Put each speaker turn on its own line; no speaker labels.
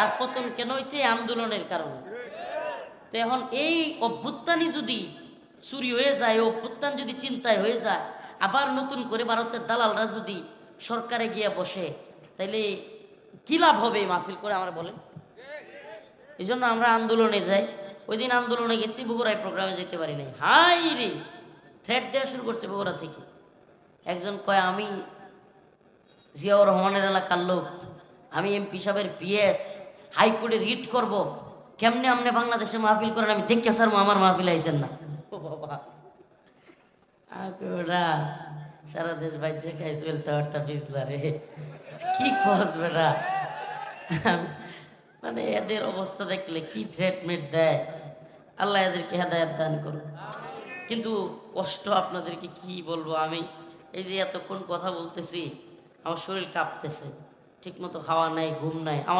আর পতন কেন হয়েছে আন্দোলনের কারণে। তো এখন এই অভ্যুত্থানই যদি চুরি হয়ে যায় অভ্যুত্থান যদি চিন্তায় হয়ে যায়, আবার নতুন করে ভারতের দালালরা যদি সরকারে গিয়ে বসে, তাইলে কি লাভ হবে মাহফিল করে আমরা বলেন? এই জন্য আমরা আন্দোলনে যাই। ওই দিন আন্দোলনে গেছি, বগুড়ায় প্রোগ্রামে যেতে পারি নাই। হাই রে! থ্রেট দেওয়া শুরু করছে বগুড়া থেকে। একজন কয়, আমি জিয়াউর রহমানের এলাকার লোক। আমি এমপি সাহেবের পিএস হাইকোর্টে রিট করব। কেমনে আপনি বাংলাদেশে মাহফিল করেন? আমি দেখে স্যার আমার মাহফিল আইছেন না। বাবা। সারা দেশ একটা রে। কি বেটা? মানে এদের অবস্থা দেখলে কি থ্রেটমেন্ট দেয়? আল্লাহ এদেরকে হেদায়ত দান করুন কিন্তু কষ্ট আপনাদেরকে কি বলব আমি? এই যে এতক্ষণ কথা বলতেছি, আমার শরীর কাঁপতেছে। ঠিক মতো খাওয়া নাই, ঘুম নাই। আমার